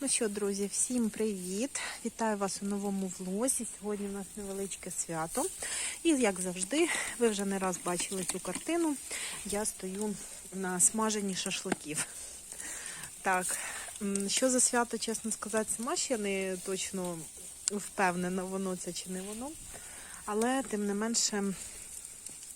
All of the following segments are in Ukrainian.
Ну що, друзі, всім привіт! Вітаю вас у новому влозі. Сьогодні у нас невеличке свято. І як завжди, ви вже не раз бачили цю картину. Я стою на смаженні шашликів. Так, що за свято, чесно сказати, сама ще не точно впевнена, воно це чи не воно. Але тим не менше,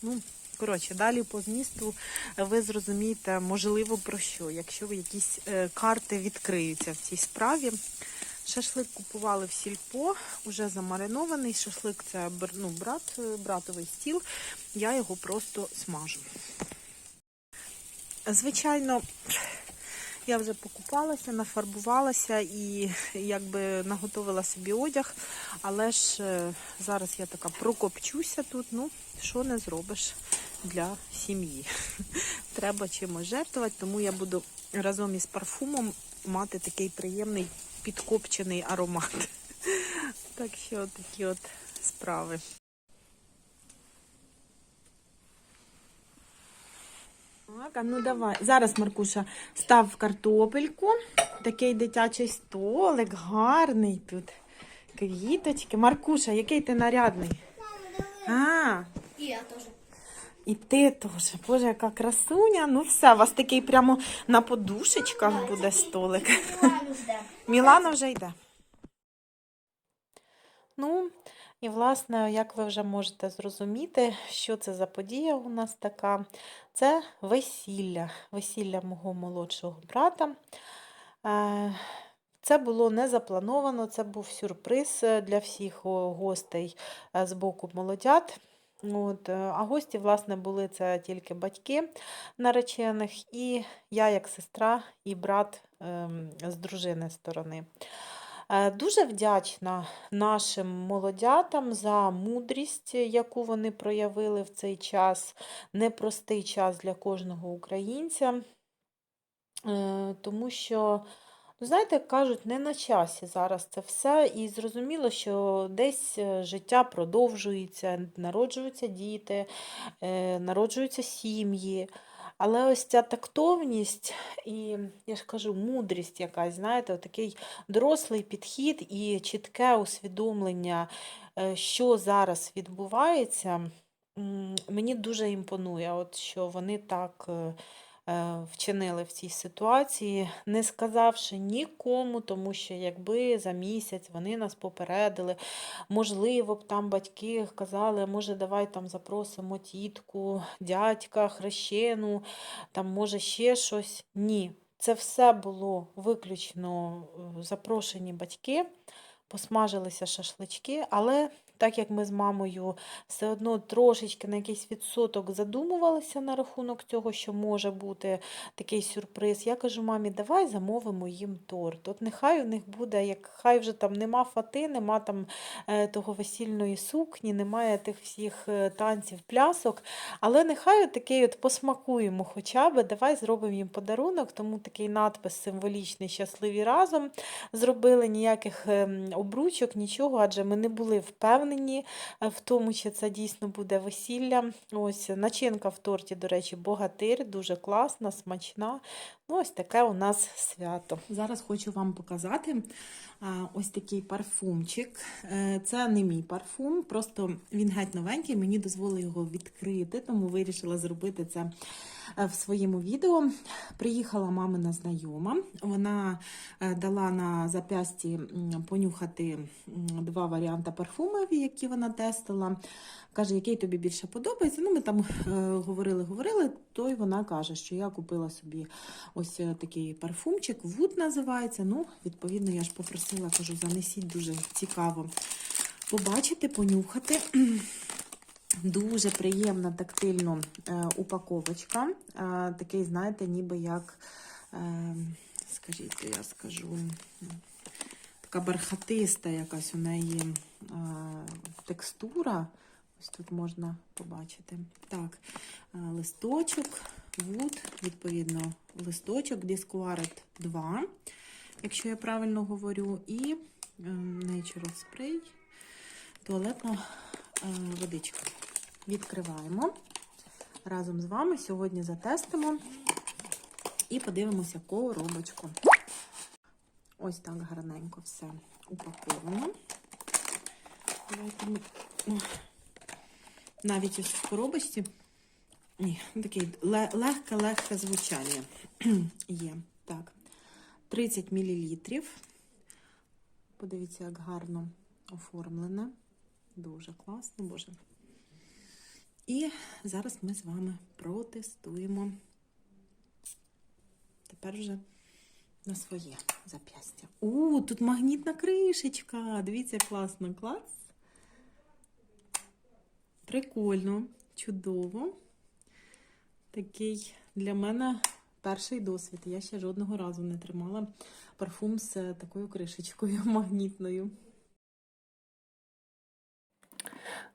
ну, коротше, далі по змісту ви зрозумієте, можливо, про що, якщо ви якісь е, карти відкриються в цій справі. Шашлик купували в сільпо, вже замаринований. Шашлик це ну, брат, е, братовий стіл. Я його просто смажу. Звичайно, я вже покупалася, нафарбувалася і якби наготовила собі одяг, але ж е, зараз я така прокопчуся тут. Ну, що не зробиш для сім'ї. Треба чимось жертвувати, тому я буду разом із парфумом мати такий приємний підкопчений аромат. Так що такі от справи. Так, а ну давай. Зараз, Маркуша, став картопельку. Такий дитячий столик, гарний тут. Квіточки. Маркуша, який ти нарядний? А, І я теж. І ти теж. Боже, яка красуня. Ну все, у вас такий прямо на подушечках буде столик. Мілана вже йде. Ну, і власне, як ви вже можете зрозуміти, що це за подія у нас така. Це весілля, весілля мого молодшого брата. Е, Це було не заплановано, це був сюрприз е, для всіх гостей е, з боку молодят. От, е, а гості, власне, були це тільки батьки наречених, і я як сестра, і брат ем, з дружини сторони. Е, Дуже вдячна нашим молодятам за мудрість, яку вони проявили в цей час, непростий час для кожного українця, Е, тому що, ну, знаєте, кажуть, не на часі зараз це все, і зрозуміло, що десь е, життя продовжується, народжуються діти, е, народжуються сім'ї. Але ось ця тактовність і, я ж кажу, мудрість якась, знаєте, такий дорослий підхід і чітке усвідомлення, е, що зараз відбувається, мені дуже імпонує, от що вони так вчинили в цій ситуації, не сказавши нікому, тому що якби за місяць вони нас попередили, можливо б там батьки казали, може, давай там запросимо тітку, дядька, хрещену, там може ще щось. Ні. Це все було виключно е, запрошені батьки, посмажилися шашлички, але так як ми з мамою все одно трошечки на якийсь відсоток задумувалися на рахунок цього, що може бути такий сюрприз, я кажу мамі, давай замовимо їм торт. От нехай у них буде, як хай вже там нема фати, нема там е, того весільної сукні, немає тих всіх е, танців, плясок, але нехай от такий от посмакуємо хоча б, давай зробимо їм подарунок, тому такий надпис символічний щасливі разом зробили ніяких ем, обручок, нічого, адже ми не були впевнені е, в тому, чи це дійсно буде весілля. Ось начинка в торті, до речі, богатир, дуже класна, смачна. Ну, ось таке у нас свято. Зараз хочу вам показати ось такий парфумчик. Е, Це не мій парфум, просто він геть новенький, мені дозволили його відкрити, тому вирішила зробити це е, в своєму відео. Приїхала мамина знайома. Вона е, дала на зап'ясті понюхати два варіанти парфумів, які вона тестила. Каже, який тобі більше подобається. Ну, ми там е, говорили, говорили, то й вона каже, що я купила собі ось е, такий парфумчик. Вуд називається. Ну, відповідно, я ж попросила, кажу, занесіть дуже цікаво побачити, понюхати. Дуже приємна тактильно е, упаковочка. Е, такий, знаєте, ніби як, скажіть, я скажу, така бархатиста якась у неї текстура. Ось тут можна побачити. Так, листочок, вуд, відповідно, листочок, Disquaret 2, якщо я правильно говорю, і е, Natural Spray, туалетна е, водичка. Відкриваємо разом з вами. Сьогодні затестимо і подивимося коробочку. Ось так гарненько все упаковано. Давайте навіть ось в коробочці. Ні, таке легке-легке звучання є. Так, 30 мл. Подивіться, як гарно оформлене. Дуже класно, боже. І зараз ми з вами протестуємо. Тепер вже на своє зап'ястя. У, тут магнітна кришечка. Дивіться, класно, клас. Прикольно, чудово. Такий для мене перший досвід. Я ще жодного разу не тримала парфум з такою кришечкою магнітною.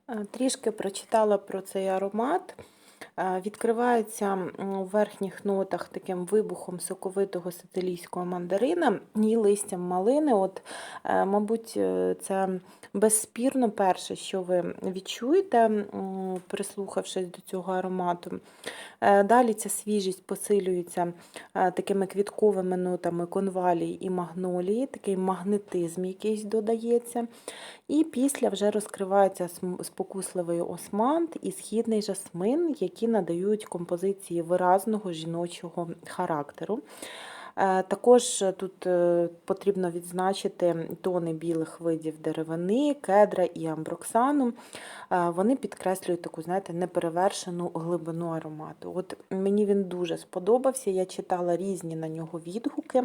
Е, Трішки прочитала про цей аромат. Е, Відкривається у верхніх нотах таким вибухом соковитого сицилійського мандарина і листям малини. От, е, мабуть, е, це безспірно перше, що ви відчуєте, прислухавшись до цього аромату. Далі ця свіжість посилюється такими квітковими нотами конвалії і магнолії, такий магнетизм якийсь додається. І після вже розкривається спокусливий османт і східний жасмин, які надають композиції виразного жіночого характеру. Е, Також тут е, потрібно відзначити тони білих видів деревини, кедра і амброксану. Е, Вони підкреслюють таку, знаєте, неперевершену глибину аромату. От мені він дуже сподобався. Я читала різні на нього відгуки.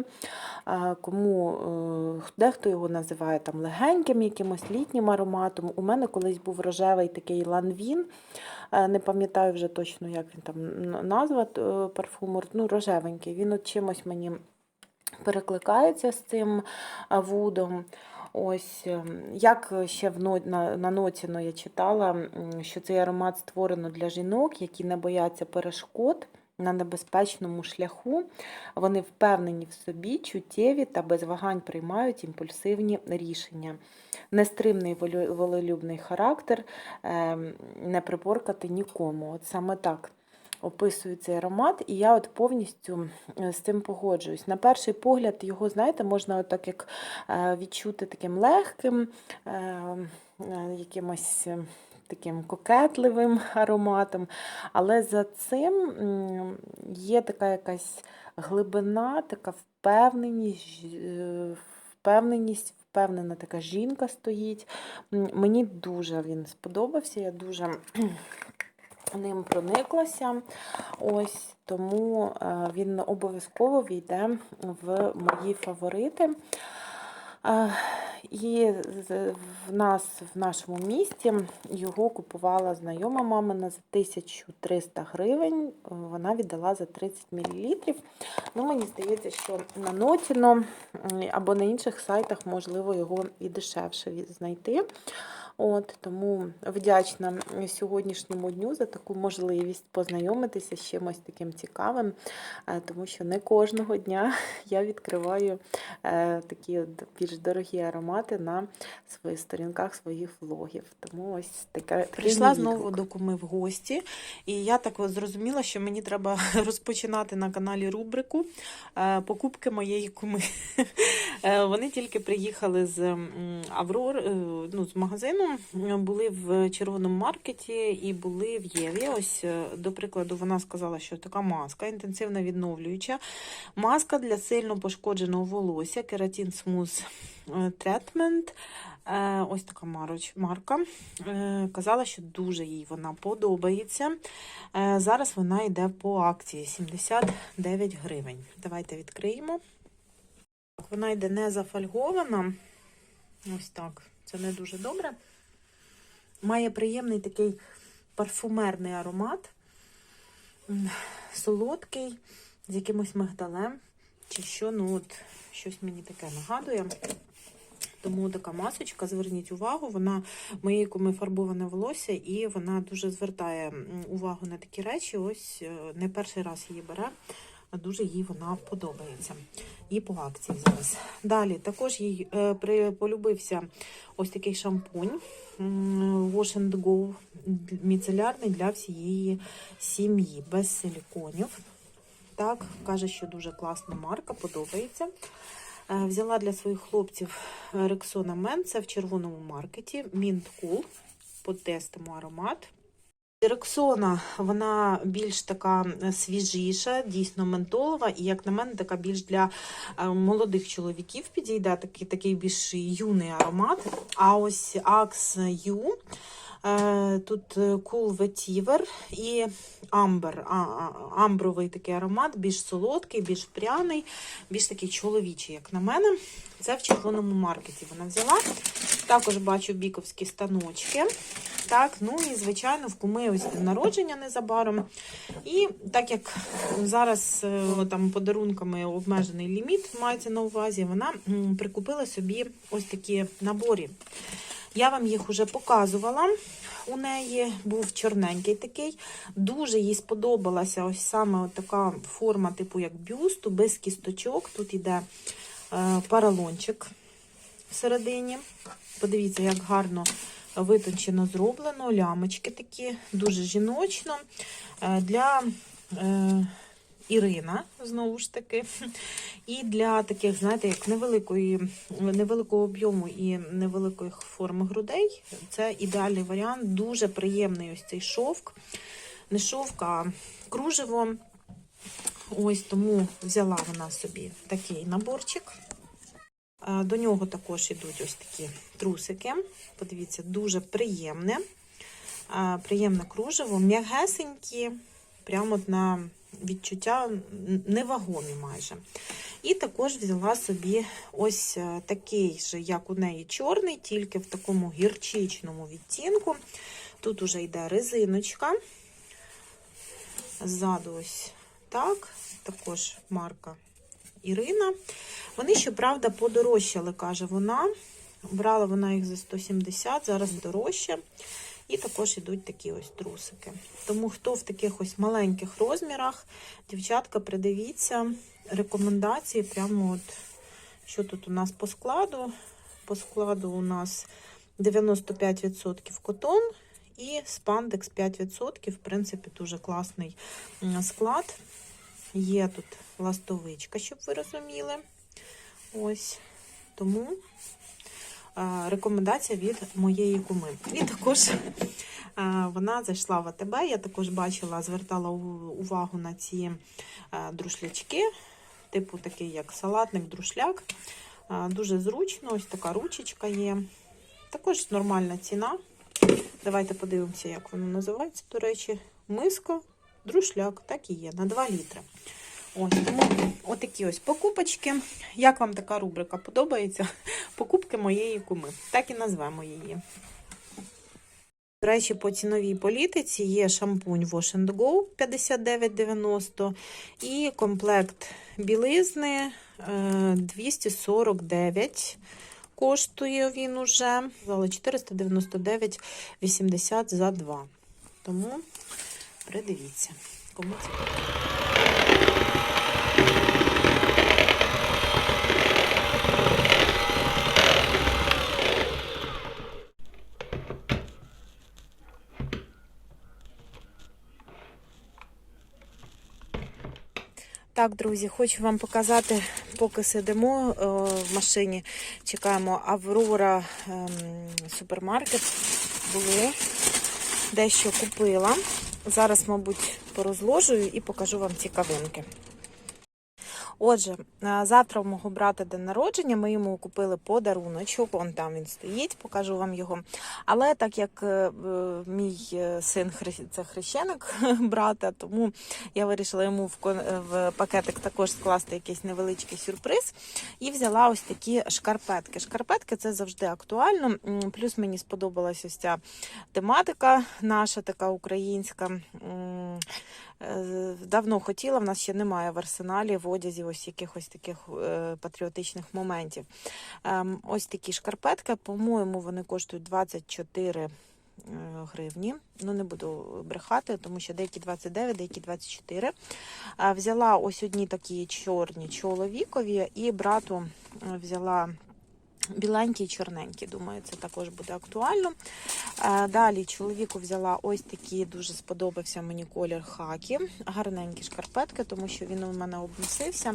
Е, Кому е, дехто його називає там легеньким, якимось літнім ароматом. У мене колись був рожевий такий ланвін. Е, Не пам'ятаю вже точно, як він там назва е, парфуму. Ну, рожевенький. Він от чимось мені перекликається з цим вудом. Ось як ще в но- на, на Ноціно я читала, що цей аромат створено для жінок, які не бояться перешкод на небезпечному шляху. Вони впевнені в собі, чуттєві та без вагань приймають імпульсивні рішення. Нестримний волелюбний характер, ем, не припоркати нікому. От саме так описую цей аромат, і я от повністю е, з цим погоджуюсь. На перший погляд його, знаєте, можна от так як е, відчути таким легким, е, е, якимось е, таким кокетливим ароматом. Але за цим є така якась глибина, така впевненість, е, впевненість, впевнена така жінка стоїть. Мені дуже він сподобався, я дуже ним прониклася. Ось тому е, він обов'язково війде в мої фаворити. І в нас в нашому місті його купувала знайома мамина за 1300 гривень. Вона віддала за 30 мл. Ну, мені здається, що на Нотіно або на інших сайтах можливо його і дешевше знайти. От, тому вдячна сьогоднішньому дню за таку можливість познайомитися з чимось таким цікавим, е, тому що не кожного дня я відкриваю е, такі більш дорогі аромати на своїх сторінках своїх влогів. Тому ось таке Прийшла знову до куми в гості, і я так зрозуміла, що мені треба розпочинати на каналі рубрику е, покупки моєї куми. Вони тільки приїхали з Аврор, ну, з магазину, були в червоному маркеті і були в Єві. Ось, е, до прикладу, вона сказала, що така маска інтенсивно відновлююча. Маска для сильно пошкодженого волосся, кератін смуз третмент. Е, Ось така марка. Е, Казала, що дуже їй вона подобається. Е, Зараз вона йде по акції 79 гривень. Давайте відкриємо. Вона йде не зафольгована. Ось так. Це не дуже добре. Має приємний такий парфумерний аромат. Солодкий, з якимось мигдалем. Чи що, ну от щось мені таке нагадує. Тому така масочка, зверніть увагу, вона моєї куми фарбоване волосся, і вона дуже звертає увагу на такі речі. Ось е, не перший раз її бере, дуже їй вона подобається. І по акції зараз. Далі також їй е, полюбився ось такий шампунь Wash and Go міцелярний для всієї сім'ї, без силіконів. Так, каже, що дуже класна марка, подобається. Е, Взяла для своїх хлопців е, Рексона Мен, це в червоному маркеті. Mint Cool. Потестимо аромат. Рексона, вона більш така е, свіжіша, дійсно ментолова, і, як на мене, така більш для е, молодих чоловіків підійде, такий, такий більш юний аромат. А ось Акс Ю. тут е, Cool Vetiver і амбер, амбровий такий аромат, більш солодкий, більш пряний, більш такий чоловічий, як на мене. Це в червоному маркеті вона взяла. Також бачу біковські станочки. Так, ну і звичайно, в куми ось народження незабаром. І так як зараз е, там подарунками обмежений ліміт мається на увазі, вона прикупила собі ось такі набори. Я вам їх уже показувала. У неї був чорненький такий. Дуже їй сподобалася ось саме така форма, типу як бюсту, без кісточок. Тут іде е, паралончик всередині. Подивіться, як гарно витончено зроблено, лямочки такі, дуже жіночно. Е, Для е, Ірина, знову ж таки, і для таких, знаєте, як невеликої, невеликого об'єму і невеликих форми грудей. Це ідеальний варіант, дуже приємний ось цей шовк. Не шовк, а кружево. Ось тому взяла вона собі такий наборчик. До нього також йдуть ось такі трусики. Подивіться, дуже приємне. Приємне кружево, м'ягесенькі, прямо на відчуття невагомі майже. І також взяла собі ось е, такий же, як у неї чорний, тільки в такому гірчичному відтінку. Тут уже йде резиночка. Ззаду ось так, також марка Ірина. Вони, щоправда, подорожчали, каже вона. Брала вона їх за 170, зараз дорожче. І також йдуть такі ось трусики. Тому хто в таких ось маленьких розмірах, дівчатка, придивіться, рекомендації прямо от, що тут у нас по складу. По складу у нас 95% котон і спандекс 5%. В принципі, дуже класний склад. Є тут ластовичка, щоб ви розуміли. Ось. Тому рекомендація від моєї куми. І також е, вона зайшла в АТБ. Я також бачила, звертала увагу на ці е, друшлячки, типу такий, як салатник, друшляк. Е, Дуже зручно, ось така ручечка є. Також нормальна ціна. Давайте подивимося, як воно називається. До речі, миска, друшляк, так і є, на 2 літри. Ось, тому отакі ось покупочки. Як вам така рубрика подобається? Покупки моєї куми. Так і назвемо її. До речі, по ціновій політиці є шампунь Wash and Go 59,90 і комплект білизни е, 249 коштує він уже. Але 499,80 за 2. Тому придивіться, кому цікаво. Так, друзі, хочу вам показати, поки сидимо е, в машині, чекаємо Аврора ем, супермаркет. Були, дещо купила. Зараз, мабуть, порозложую і покажу вам цікавинки. Отже, е, завтра у мого брата день народження. Ми йому купили подаруночок. Он там він стоїть, покажу вам його. Але так як е, мій е, син це хрещеник брата, тому я вирішила йому в пакетик також скласти якийсь невеличкий сюрприз. І взяла ось такі шкарпетки. Шкарпетки це завжди актуально. Плюс мені сподобалась ось ця тематика наша, така українська. Е, Давно хотіла, в нас ще немає в арсеналі в одязі ось якихось таких е, патріотичних моментів. Ем, Ось такі шкарпетки, по-моєму, вони коштують 24 е, гривні. Ну, не буду брехати, тому що деякі 29, деякі 24. Взяла ось одні такі чорні чоловікові, і брату е, взяла Біленькі і чорненькі, думаю, це також буде актуально. Е, Далі чоловіку взяла ось такі, дуже сподобався мені колір хакі, гарненькі шкарпетки, тому що він у мене обносився.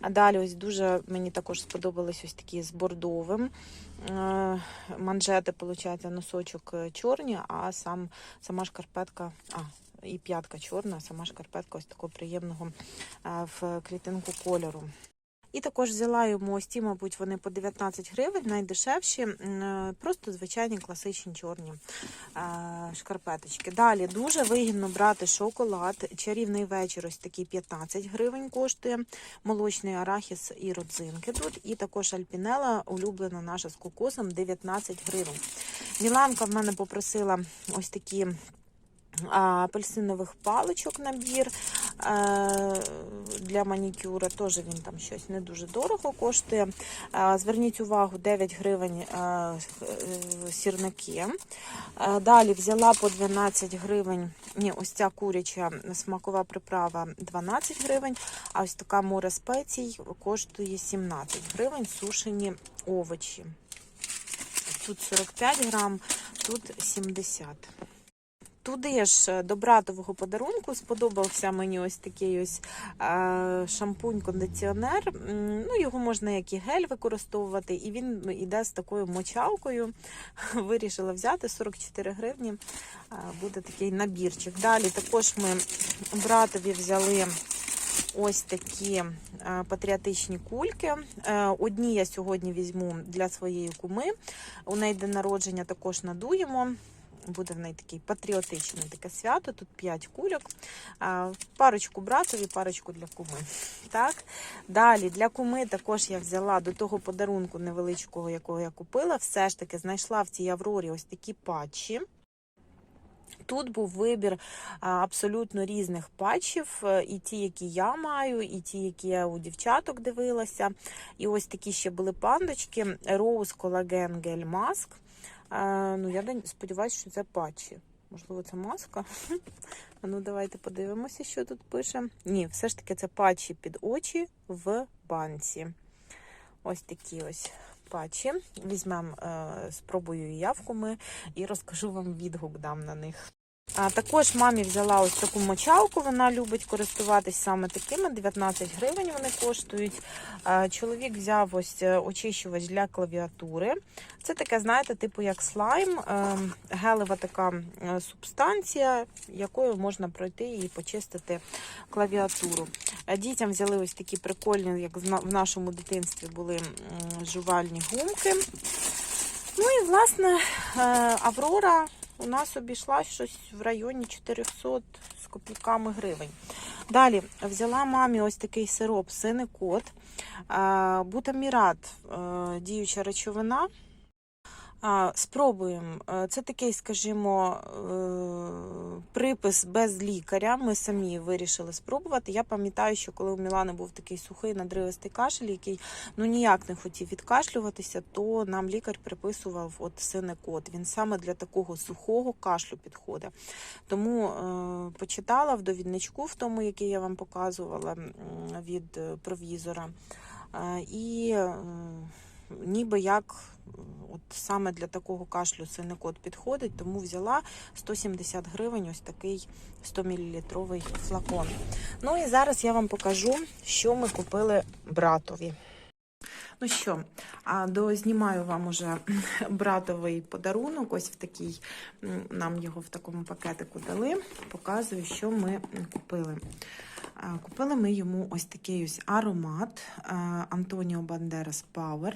А далі ось дуже мені також сподобались ось такі з бордовим. Е, Манжети, виходить, носочок е, чорні, а сам, сама шкарпетка. А, і п'ятка чорна, сама шкарпетка ось такого приємного в клітинку кольору. І також взяла йому ось ті, мабуть, вони по 19 гривень, найдешевші, е, просто звичайні класичні чорні е, шкарпеточки. Далі дуже вигідно брати шоколад. Чарівний вечір, ось такий 15 гривень коштує. Молочний арахіс і родзинки тут. І також альпінела, улюблена наша з кокосом, 19 гривень. Міланка в мене попросила ось такі апельсинових паличок набір для манікюра. Теж він там щось не дуже дорого коштує. Зверніть увагу, 9 гривень е, сірники. Далі взяла по 12 гривень. Ні, ось ця куряча смакова приправа 12 гривень, а ось така море спецій коштує 17 гривень сушені овочі. Тут 45 грам, тут 70. Туди ж е, до братового подарунку сподобався мені ось такий ось е, шампунь-кондиціонер. Ну, його можна як і гель використовувати, і він іде з такою мочалкою. Вирішила взяти 44 гривні. е, Буде такий набірчик. Далі також ми братові взяли. Ось такі патріотичні кульки. Одні я сьогодні візьму для своєї куми. У неї день народження також надуємо. Буде в неї такий патріотичне таке свято. Тут 5 кульок. Парочку братові, парочку для куми. Так. Далі для куми також я взяла до того подарунку невеличкого, якого я купила. Все ж таки знайшла в цій Аврорі ось такі патчі. Тут був вибір абсолютно різних патчів, е, і ті, які я маю, і ті, які я у дівчаток дивилася. І ось такі ще були пандочки. Rose Collagen Gel Mask. Е, Ну, я сподіваюся, що це патчі. Можливо, це маска. А ну, давайте подивимося, що тут пише. Ні, все ж таки це патчі під очі в банці. Ось такі ось патчі. Візьмемо, е, спробую явку ми і розкажу вам відгук дам на них. А також мамі взяла ось таку мочалку. Вона любить користуватись саме такими. 19 гривень вони коштують. Чоловік взяв ось е, очищувач для клавіатури. Це таке, знаєте, типу як слайм, е, гелева така е, субстанція, якою можна пройти і почистити клавіатуру. Дітям взяли ось такі прикольні, як в нашому дитинстві були жувальні гумки. Ну і власне Аврора у нас обійшла щось в районі 400 з копійками гривень. Далі взяла мамі ось такий сироп синекот, е, бутамірат, е, діюча речовина. Спробуємо. Е, Це такий, скажімо, е, припис без лікаря. Ми самі вирішили спробувати. Я пам'ятаю, що коли у Мілани був такий сухий надривистий кашель, який ну ніяк не хотів відкашлюватися, то нам лікар приписував от синекот. Він саме для такого сухого кашлю підходить. Тому е, почитала в довідничку, в тому, який я вам показувала від е, провізора. Е, І е, ніби як от саме для такого кашлю синекот підходить, тому взяла 170 гривень ось такий 100 мл флакон. Ну і зараз я вам покажу, що ми купили братові. Ну що, дознімаю вам уже братовий подарунок. Ось в такий нам його в такому пакетику дали. Показую, що ми купили. Купили ми йому ось такий ось аромат Антоніо Бандерас Power.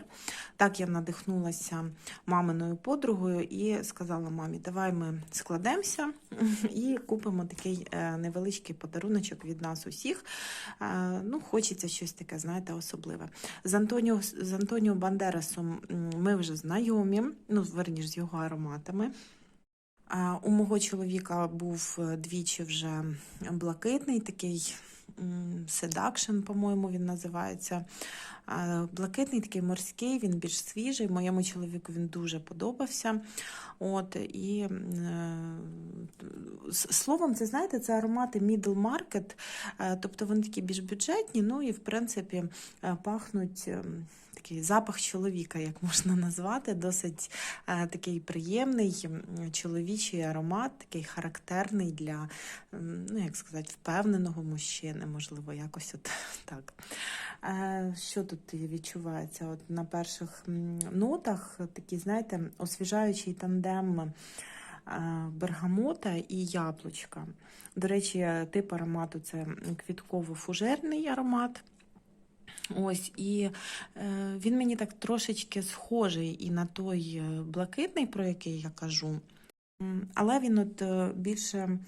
Так я надихнулася маминою подругою і сказала мамі, давай ми складемося і купимо такий е, невеличкий подаруночок від нас усіх. Е, Ну, хочеться щось таке, знаєте, особливе. З Антоніо, з Антоніо Бандерасом ми вже знайомі, ну, верніш, з його ароматами. У мого чоловіка був е, двічі вже блакитний, такий Seduction, по-моєму, він називається. Блакитний, такий морський, він більш свіжий. Моєму чоловіку він дуже подобався. От, і е, словом, це знаєте, це аромати middle market, е, тобто вони такі більш бюджетні, ну і в принципі пахнуть. Такий запах чоловіка, як можна назвати, досить е, такий приємний чоловічий аромат, такий характерний для, ну як сказати, впевненого мужчини, можливо, якось от так. Е, Що тут відчувається? От на перших нотах такий, знаєте, освіжаючий тандем е, бергамота і яблучка. До речі, тип аромату це квітково-фужерний аромат. Ось, і е, він мені так трошечки схожий і на той е, блакитний, про який я кажу. Але він от е, більше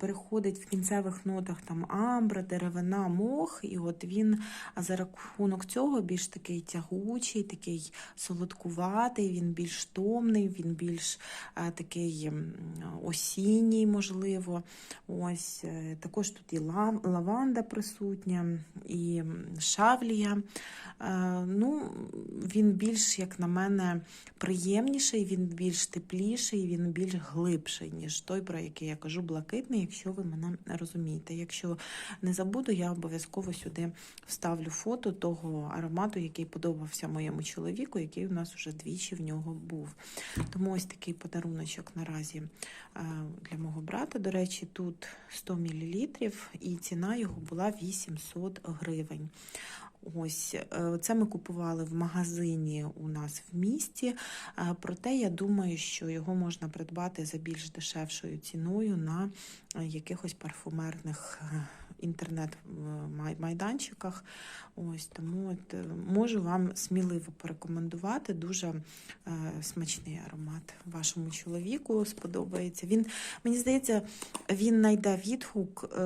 переходить в кінцевих нотах там амбра, деревина, мох, і от він за рахунок цього більш такий тягучий, такий солодкуватий, він більш томний, він більш такий осінній, можливо. Ось е, також тут і лаванда присутня, і шавлія. Е, Ну, він більш, як на мене, приємніший, він більш тепліший, він більш глибший, ніж той, про який я кажу, блакитний, якщо ви мене розумієте. Якщо не забуду, я обов'язково сюди вставлю фото того аромату, який подобався моєму чоловіку, який у нас вже двічі в нього був. Тому ось такий подаруночок наразі е, для мого брата. До речі, тут 100 мл, і ціна його була 800 гривень. Ось е, це ми купували в магазині у нас в місті. Е, Проте я думаю, що його можна придбати за більш дешевшою ціною на е, якихось парфумерних інтернет-майданчиках. Ось тому от, можу вам сміливо порекомендувати. Дуже смачний аромат вашому чоловіку сподобається. Він, мені здається, він знайде відгук.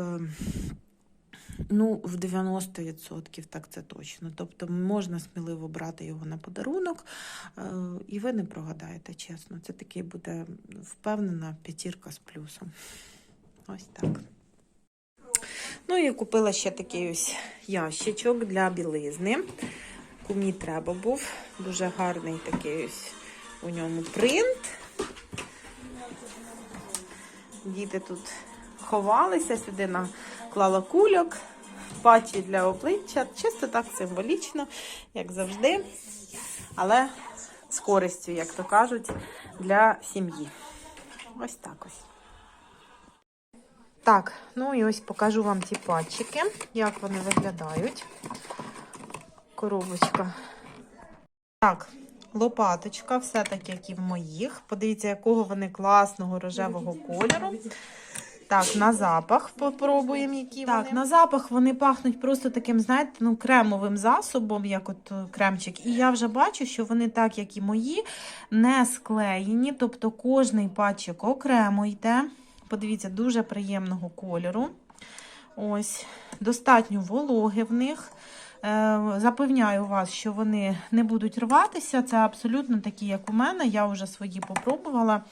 Ну, в 90% так це точно. Тобто можна сміливо брати його на подарунок, е, і ви не прогадаєте, чесно. Це такий буде впевнена п'ятірка з плюсом. Ось так. Ну і купила ще такий ось ящичок для білизни. Кумі треба був. Дуже гарний такий ось у ньому принт. Діти тут ховалися, сюди наклала кульок, патчі для обличчя. Чисто так символічно, як завжди, але з користю, як то кажуть, для сім'ї. Ось так ось. Так, ну і ось покажу вам ці патчики, як вони виглядають. Коробочка. Так, лопаточка, все так, як і в моїх. Подивіться, якого вони класного рожевого кольору. Так, на запах попробуємо, які так, вони. на запах вони пахнуть просто таким, знаєте, ну, кремовим засобом, як от е, кремчик. І я вже бачу, що вони, так як і мої, не склеєні. Тобто кожний патчик окремо йде. Подивіться, дуже приємного кольору. Ось, достатньо вологи в них. Е, Запевняю вас, що вони не будуть рватися. Це абсолютно такі, як у мене. Я вже свої попробувала.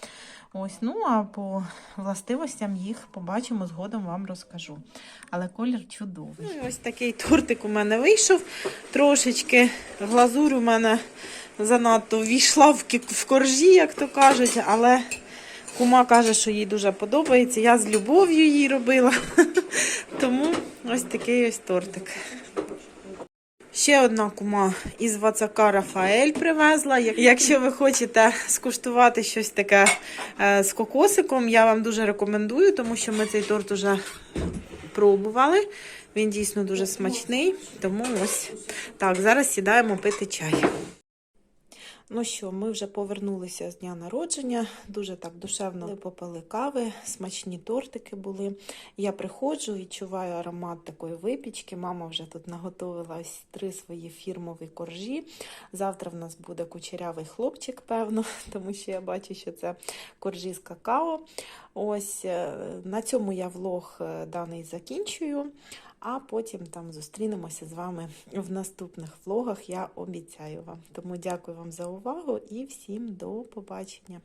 Ось, ну а по властивостям їх побачимо, згодом вам розкажу. Але колір чудовий. Ну, і ось такий тортик у мене вийшов. Трошечки глазур у мене занадто ввійшла в в коржі, як то кажуть, але кума каже, що їй дуже подобається. Я з любов'ю її робила. Тому ось такий ось тортик. Ще одна кума із Вацака Рафаель привезла. Якщо ви хочете скуштувати щось таке е, з кокосиком, я вам дуже рекомендую, тому що ми цей торт уже пробували. Він дійсно дуже смачний. Тому ось так, зараз сідаємо пити чай. Ну що, ми вже повернулися з дня народження. Дуже так душевно попили кави, смачні тортики були. Я приходжу і чуваю аромат такої випічки. Мама вже тут наготовила ось три свої фірмові коржі. Завтра в нас буде кучерявий хлопчик, певно, тому що я бачу, що це коржі з какао. Ось е, на цьому я влог е, даний закінчую. А потім там зустрінемося з вами в наступних влогах, я обіцяю вам. Тому дякую вам за увагу і всім до побачення.